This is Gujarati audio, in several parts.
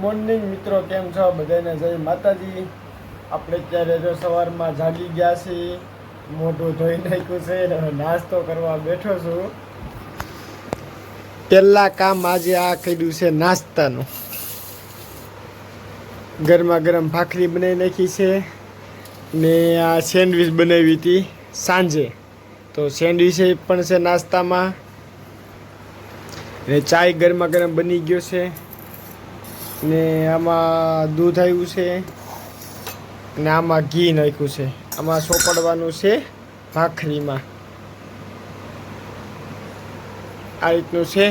મોર્નિંગ મિત્રો. કેમ છો? બધાને જય માતાજી. આપણે અત્યારે જો સવારમાં જાગી ગયા છીએ. મોઢું ધોઈ નાખ્યું છે અને નાસ્તો કરવા બેઠો છું. પહેલા કામ આજે આ કર્યું છે નાસ્તાનું. ગરમા ગરમ ભાખરી બનાવી નાખી છે. ને આ સેન્ડવિચ બનાવી હતી સાંજે. તો સેન્ડવિચ પણ છે નાસ્તામાં. ને ચાય ગરમા ગરમ બની ગયો છે. ને આમાં દૂધ આવ્યું છે. ને આમાં ઘી નાખ્યું છે. આમાં સોપડવાનું છે ભાખરીમાં. આ રીતનું છે.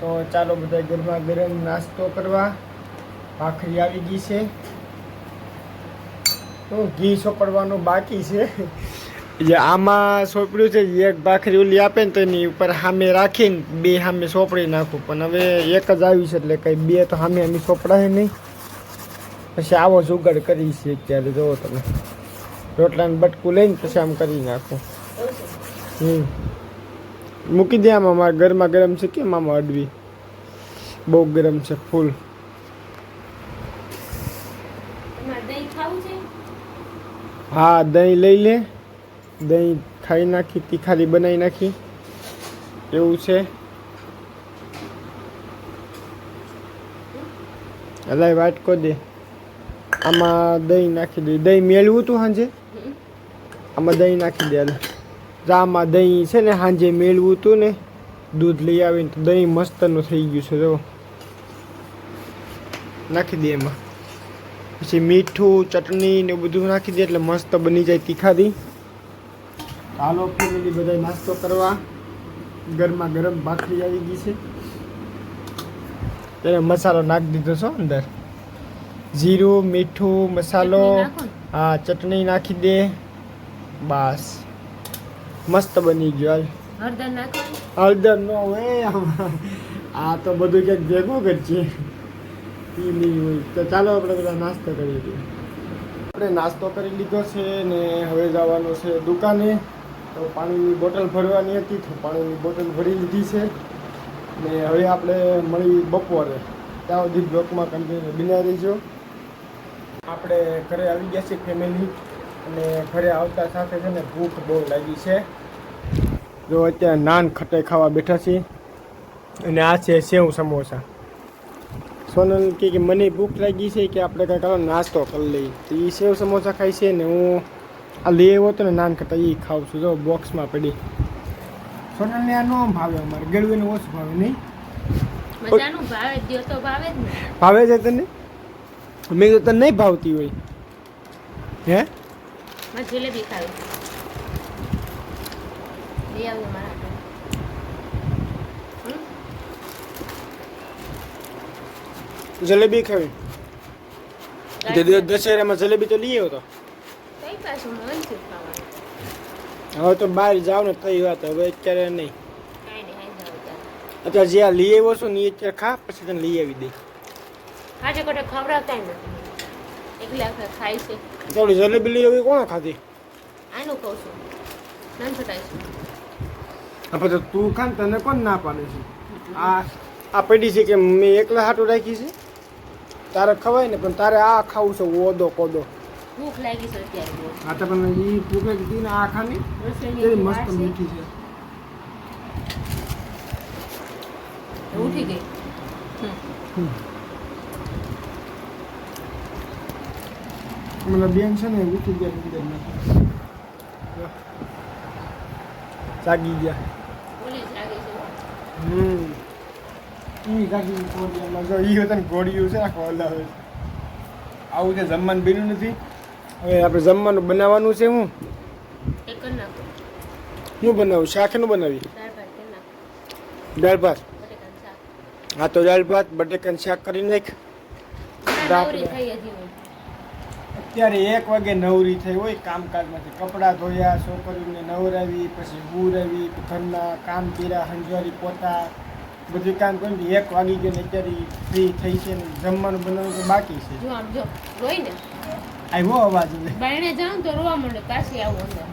તો ચાલો બધા ગરમા ગરમ નાસ્તો કરવા. ભાખરી આવી ગઈ છે. તો ઘી સોપડવાનું બાકી છે. જે આમાં સોંપડ્યું છે એક ભાખરી ઓલી આપે ને તો એની ઉપર સામે રાખીને બે સામે સોંપડી નાખું. પણ હવે એક જ આવી છે એટલે કંઈ બે તો સામે અમે સોંપડાય નહીં. પછી આવો જુગાડ કરી છે અત્યારે જોવો તમે. રોટલાનું બટકું લઈને પછી આમ કરી નાખું. હમ. મૂકી દે આમાં મારા ગરમા ગરમ છે કેમ આમાં અડવી? બહુ ગરમ છે ફૂલ. હા દહીં લઈ લે. દહીં ખાઈ નાખી તીખારી બનાવી નાખી. એવું છે. હલાય વાટકો દે. આમાં દહીં નાખી દે. દહીં મેળવું તું સાંજે આમાં દહીં નાખી દે. આમાં દહીં છે ને સાંજે મેળવું તું ને, દૂધ લઈ આવીને તો દહીં મસ્તનું થઈ ગયું છે જો નાખી દે એમાં. પછી મીઠું, ચટણી ને બધું નાખી દે એટલે મસ્ત બની જાય તીખારી હાલો ફેમિલી બધા નાસ્તો કરવા. ગરમા ગરમ ભાખરી આવી ગઈ છે. તેને મસાલો નાખી દીધો છો અંદર. જીરું મીઠું મસાલો. હા ચટણી નાખી દે. બસ. મસ્ત બની ગયો હાલ. હળદર નાખો ને. હળદર નો હોય આ તો બધું ક્યાંક ભેગું કરશે એ નહીં હોય. તો ચાલો આપણે બધા નાસ્તો કરી લઈએ. આપણે નાસ્તો કરી લીધો છે ને હવે જવાનું છે દુકાને. તો પાણીની બોટલ ભરવાની હતી તો પાણીની બોટલ ભરી લીધી છે. ને હવે આપણે મળી બપોરે. ત્યાં સુધી બ્લોકમાં કન્ટિન્યુ બિના રહીશું આપણે ઘરે આવી ગયા છીએ ફેમિલી અને ઘરે આવતા સાથે છે ને ભૂખ બહુ લાગી છે. જો અત્યારે નાન ખટાઈ ખાવા બેઠા છીએ. અને આ છે સેવ સમોસા. સોનલ કે મને ભૂખ લાગી છે કે આપણે કંઈક નાસ્તો કરી લઈએ. તો એ સેવ સમોસા ખાય છે ને હું આ લેવો હતો ને નાન ખટાઈ એ ખાઉં છું જો બોક્સમાં પડી. સોનલને આ ન ભાવે અમારે. ગળવીને ઓછું ભાવે નહીં. મજાનું ભાવે દ્યો તો ભાવે જ ને. ભાવે છે તને? મેં તો તને નહીં ભાવતી હોય. હે? મારે જલેબી ખાવી. લઈ આવજો મારા જલેબી ખાવી. દશેરામાં જલેબી તો લઈ આવ્યો તો કઈ પાછું મન છે ખાવાનું હવે તો બહાર જાવ ને કઈ વાત હવે અત્યારે નહીં. કાંઈ નહીં હાઈ જાવ ત્યારે અત્યારે જે આ લઈ આવ્યો છું ને એ અત્યારે ખા પછી તને લઈ આવી દઈ. ખાટે ખોટે ખવડાવતા નથી. એકલા ખાય છે. તો જલેબી લઈ આવી કોણ ખાધી? આનું કહું છું. પછી તું ખા તને કોણ ના પાડે છે? આ આ પડી છે કે મેં એકલા હાટું રાખી છે? તારે ખવાય ને પણ તારે આ ખાવું છે ઓદો કોદો. ભૂખ લાગી છે અત્યારે હા તો પણ એ ભૂખે કીધી ને આ ખાની રસોઈની મસ્ત મીઠી છે. ઉઠી ગઈ. મતલબ બેન છે ને ઉઠી ગયા નથી જાગી ગયા. હમ. ઈ જાગી જો ઈ છે આખો હલાવે છે. આવું છે જમવાનું બીનું નથી. હવે આપણે જમવાનું બનાવવાનું છે હું? શું બનાવું? શાકનું બનાવી દાળ ભાત હા તો દાળ ભાત બટેકાનું શાક કરી નાખ. અત્યારે એક વાગે નવરી થઈ હોય કામકાજમાંથી કપડાં ધોયા છોકરીઓને નવરાવી પછી હુરાવી ઘરના કામ પીરા હંજવારી પોતા બધું કામ કરીને એક વાગી ગયો ને અત્યારે ફ્રી થઈ છે ને જમવાનું બનાવવાનું બાકી છે. જો આમ જો રોઈ ને. આવ્યો અવાજ બાયણે જાઉં તો રોવા માંડે પાછી આવું અંદર.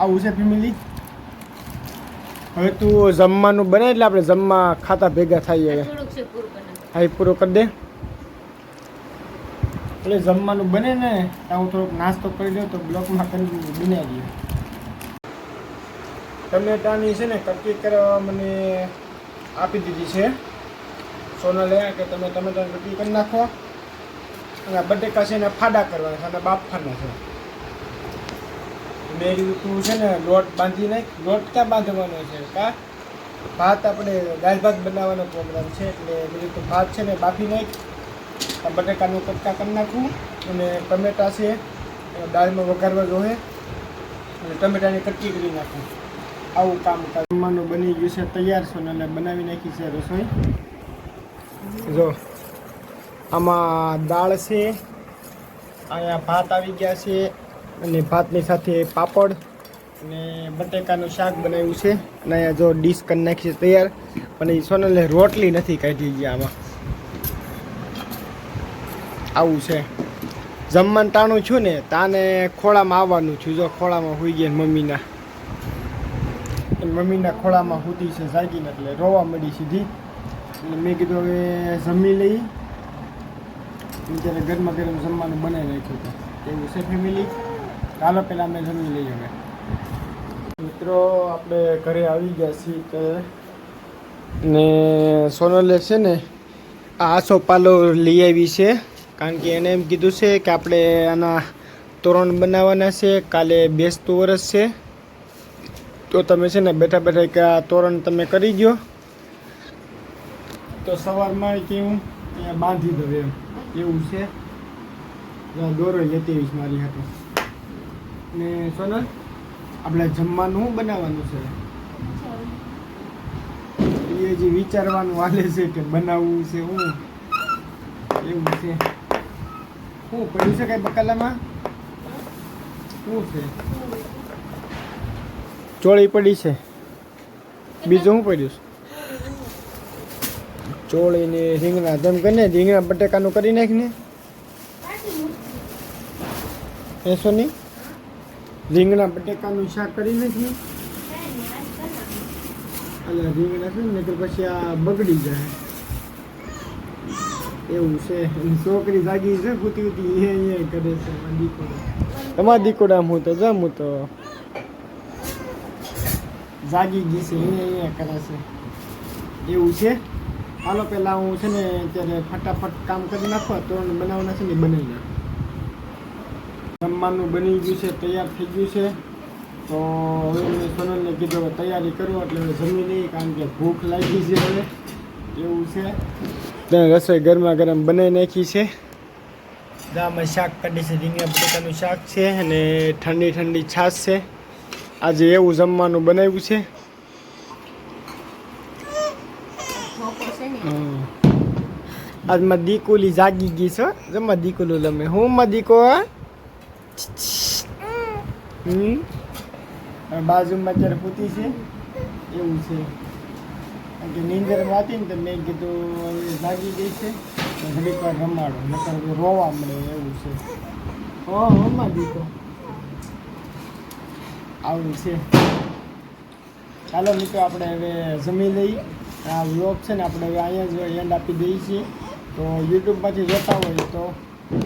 આવું છે ફેમિલી હવે તું જમવાનું બને એટલે આપણે જમવા ખાતા ભેગા થઈએ હા એ પૂરો કરી દે. એટલે જમવાનું બને ને હું થોડોક નાસ્તો કરી દઉં તો બ્લોકમાં કરી બનાવી દઉં ટમેટાની છે ને કટકી કરવા મને આપી દીધી છે. સોનલે કે તમે ટમેટાની કટકી કરી નાખો. અને બટેકા છે એને ફાડા કરવાના છે અને બાફવાના છે. મેં કીધું તું છે ને લોટ બાંધી નાખ, લોટ ક્યાં બાંધવાનો છે? કા? ભાત આપણે દાળ ભાત બનાવવાનો પ્રોગ્રામ છે, એટલે મેં તો ભાત છે ને બાફી નાખ. બટેકાનું કટકા કરી નાખું. અને ટમેટા છે દાળમાં વઘારવા જોઈએ અને ટમેટાની કટકી કરી નાખું. આવું કામ જમવાનું બની ગયું છે, તૈયાર છે અને બનાવી નાખી છે રસોઈ. જો, આમાં દાળ છે, અહીંયા ભાત આવી ગયા છે, અને ભાતની સાથે પાપડ અને બટેકાનું શાક બનાવ્યું છે, અને અહીંયા જો ડીશ કરી નાખી છે તૈયાર, પણ એ સોનલે રોટલી નથી કાઢી ગયા આમાં. આવું છે. જમવાનું ટાણું છું ને, તાને ખોળામાં આવવાનું છું. જો ખોળામાં હોઈ ગયા મમ્મીના. મમ્મીના ખોળામાં હોતી છે, જાગીને એટલે રોવા મળી સીધી. એટલે મેં કીધું હવે જમી લઈ. ત્યારે ગરમા ગરમ જમવાનું બનાવી રાખ્યું હતું. એવું છે ફેમિલી ચાલો પહેલાં અમે જમી લઈએ હવે. મિત્રો, આપણે ઘરે આવી ગયા છીએ તો ને સોનલે છે ને આ આસો પાલો લઈ આવી છે. કારણ કે એને એમ કીધું છે કે આપણે આના તોરણ બનાવવાના છે, કાલે બેસતું વરસ છે. તો તમે છે ને બેઠા બેઠા કે આ તોરણ તમે કરી ગયો? તો સવારમાં કે હું અહીંયા બાંધી દઉં એમ. એવું છે. દોરો લેતી આવીશ મારી હાથે ને સોનલ, આપણે જમવાનું શું બનાવવાનું છે. એ જે વિચારવાનું હાલે છે કે બનાવવું છે હું. એવું છે. શું, પડ્યું છે કઈ બકાલામાં? શું છે? ચોળી પડી છે. બીજું શું પડ્યું છે? ચોળી ને રીંગણા તેમ કરીને રીંગણા બટેકાનું કરી નાખ ને નહીં રીંગણા બટેકાનું શાક કરી નાખી અલ્યા રીંગણા છે ને નકર પછી આ બગડી જાય. એવું છે. છોકરી જાગી છે કૂતી કૂતી એ કરે છે દીકરો. તમારા દીકરા હું તો જામ તો. જાગી ગઈ છે, એ અહીંયા કરે છે. એવું છે? હાલો પહેલાં હું છે ને ત્યારે ફટાફટ કામ કરી નાખો તોરણ બનાવવાના છે ને બનાવી નાખો. જમવાનું બની ગયું છે, તૈયાર થઈ ગયું છે. તો હવે મેં સોનલને કીધું તૈયારી કરો, એટલે હવે જમી નહીં કારણ કે ભૂખ લાગી છે હવે. એવું છે. ત્યાં રસોઈ ગરમા ગરમ બનાવી નાખી છે. ગામમાં શાક કાઢી છે, રીંગણા, બટાકાનું શાક છે અને ઠંડી ઠંડી છાશ છે. આજે એવું જમવાનું બનાવ્યું છે. આજમાં દીકુલી જાગી ગઈ છે. જમવા દીકુલું લમે. હું માં દીકો બાજુમાં અત્યારે પૂતી છે. એવું છે. કે નીંદર હતી ને તો મેં કીધું હવે જાગી ગઈ છે. ઘડીક વાર રમાડો. નકર રોવા મળે એવું છે. હો હો માં દીકો. આવું છે. ચાલો મિત્રો, આપણે હવે જમી લઈ આ વ્લોગ છે ને, આપણે હવે અહીંયા જ એન્ડ આપી દઈએ છીએ. તો યુટ્યુબમાંથી જોતા હોય તો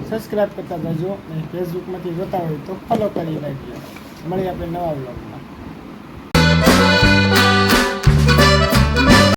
સબસ્ક્રાઈબ કરતા જજો અને ફેસબુકમાંથી જોતા હોય તો ફોલો કરી નાખજો. મળીએ આપણે નવા વ્લોગમાં